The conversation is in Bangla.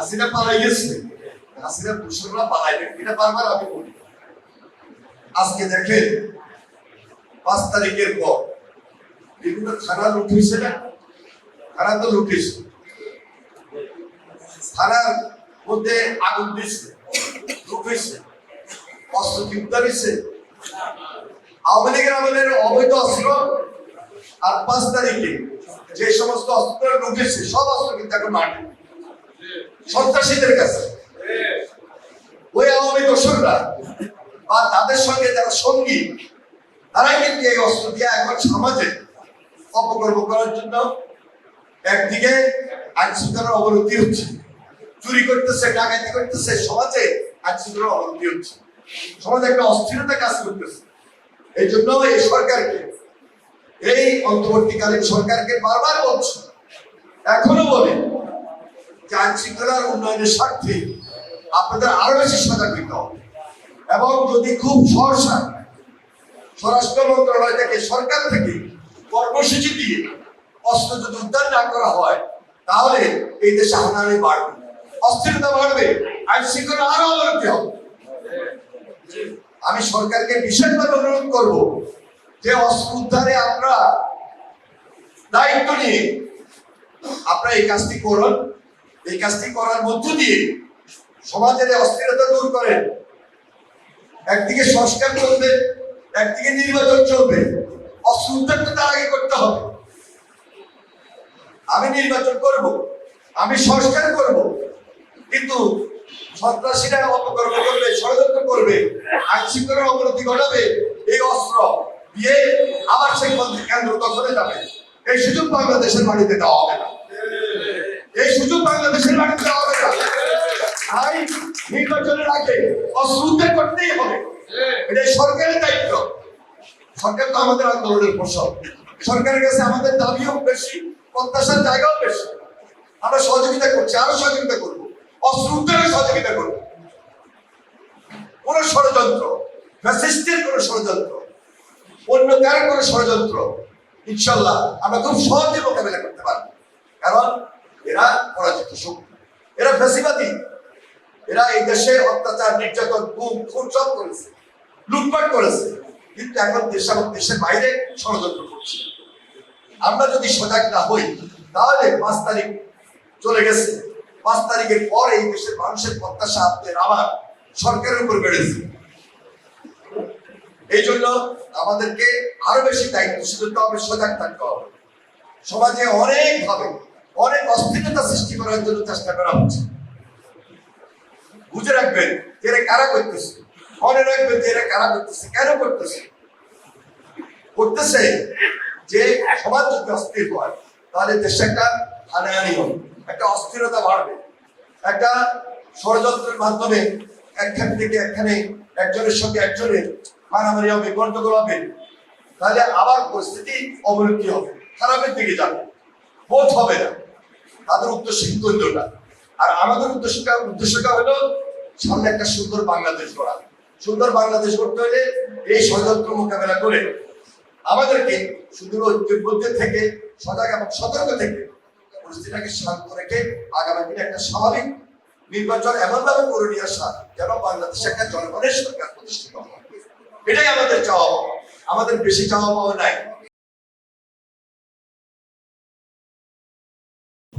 হাসিনা পালাই গেছে। হাসিনা দূষণরা পালাইবে। এটা বারবার আমি বলি। আজকে দেখেন, পাঁচ তারিখের পর বিভিন্ন থানা লুট না? থানা তো লুট হয়েছে। থানার মধ্যে আগুন দিচ্ছে লুট অস্ত্র উদ্ধার হয়েছে আওয়ামী লীগের আমাদের অবৈধ অস্ত্র। আর পাঁচ তারিখে যে সমস্ত অস্ত্র ঢুকেছে সব অস্ত্র কিন্তু এখন মাঠে। সন্ত্রাসীদের কাছে। ওই আওয়ামী দোসররা বা তাদের সঙ্গে যারা সঙ্গী, তারাই কিন্তু এই অস্ত্র দিয়ে এখন সমাজে অপকর্ম করার জন্য একদিকে আইন শৃঙ্খলার অবনতি হচ্ছে, চুরি করতেছে, ডাকাতি করতেছে, সমাজে আইন শৃঙ্খলার অবনতি হচ্ছে। সমাজে একটা অস্থিরতা কাজ করতেছে। এই জন্য এই সরকারকে, এই অন্তর্বর্তীকালীন সরকারকে বারবার বলছি, এখনও বলে আইন শৃঙ্খলার উন্নয়নের স্বার্থে আপনাদের আরও বেশি সজাগ হইতে হবে এবং যদি খুব সহসা স্বরাষ্ট্র মন্ত্রণালয় থেকে, সরকার থেকে কর্মসূচি দিয়ে অস্ত্র যদি উদ্ধার না করা হয়, তাহলে এই দেশে হানাহানি বাড়বে। অস্থিরতা বাড়বে। আইন শৃঙ্খলা আরও অবনতি হবে। আমি সরকারকে বিশেষভাবে অনুরোধ করব যে অস্ত্র উদ্ধারে আমরা দায়িত্ব নিয়ে আপনারা এই কাজটি করুন। এই কাজটি করার মধ্য দিয়ে সমাজের অস্থিরতা দূর করেন একদিকে সংস্কার চলবে, একদিকে নির্বাচন চলবে। অস্ত্র তো তার আগে করতে হবে। আমি নির্বাচন করব, আমি সংস্কার করব, কিন্তু সন্ত্রাসীরা অপকর্ম করবে, ষড়যন্ত্র করবে, আইন শৃঙ্খলার অবনতি ঘটাবে, এই অস্ত্র দিয়ে আবার সেই মন্ত্রী কেন্দ্র দখলে যাবে। এই সুযোগ বাংলাদেশের মাটিতে দেওয়া হবে না। বাংলাদেশের মাটিতে হবে তাই নির্বাচনের আগে অস্ত্র উদ্ধার করতেই হবে। এটা সরকারের দায়িত্ব। সরকার তো আমাদের আন্দোলনের ফসল। সরকারের কাছে আমাদের দাবিও বেশি, প্রত্যাশার জায়গাও বেশি। আমরা সহযোগিতা করছি, আরও সহযোগিতা করব। অস্ত্র উদ্ধারে সহযোগিতা করব। কোন ষড়যন্ত্র ফ্যাসিস্টের কোন ষড়যন্ত্র অন্য কারও কোন ষড়যন্ত্র, ইনশাল্লাহ আমরা খুব সহজে মোকাবেলা করতে পারব। কারণ এরা পরাজিত শক্তি। এরা ফ্যাসিবাদী। এরা এই দেশে অত্যাচার, নির্যাতন, গুম, খুন সব করেছে। লুটপাট করেছে। কিন্তু এখন দেশ দেশের বাইরে ষড়যন্ত্র করছে। আমরা যদি সজাগ না হই, তাহলে পাঁচ তারিখ চলে গেছে। পাঁচ তারিখের পর এই দেশের মানুষের প্রত্যাশা আপনাদের আমার সরকারের উপর বেড়েছে। এই জন্য আমাদেরকে আরও বেশি দায়িত্বশীল হতে হবে, সজাগ থাকতে হবে। সমাজে অনেক ভাবে অনেক অস্থিরতা সৃষ্টি করার জন্য চেষ্টা করা হচ্ছে। বুঝে রাখবেন যে এরা কারা করতেছে। মনে রাখবেন যে এরা কারা করতেছে, কেন করতেছে? করতেছে যে সমাজ যদি অস্থির হয়, তাহলে দেশে একটা হানাহানি হবে, একটা অস্থিরতা বাড়বে। একটা ষড়যন্ত্রের মাধ্যমে একখান থেকে একখানে একজনের সঙ্গে একজনের মারামারি হবে গন্ডগোল হবে। তাহলে আবার পরিস্থিতি অবনতি হবে, খারাপের দিকে যাবে। বোধ হবে না। তাদের উদ্দেশ্য অন্যটা আর আমাদের উদ্দেশ্যটা উদ্দেশ্যটা হলো সামনে একটা সুন্দর বাংলাদেশ গড়া। সুন্দর বাংলাদেশ গড়তে হলে এই ষড়যন্ত্র মোকাবেলা করে আমাদেরকে সুদূর ঐক্যের মধ্যে থেকে, সজাগ এবং সতর্ক থেকে পরিস্থিতিটাকে শান্ত রেখে আগামী দিনে একটা স্বাভাবিক নির্বাচন এমন ভাবে করে নিয়ে আসা যেন বাংলাদেশে একটা জনগণের সরকার প্রতিষ্ঠিত হয়। এটাই আমাদের চাওয়া আমাদের বেশি চাওয়া পাওয়া নাই।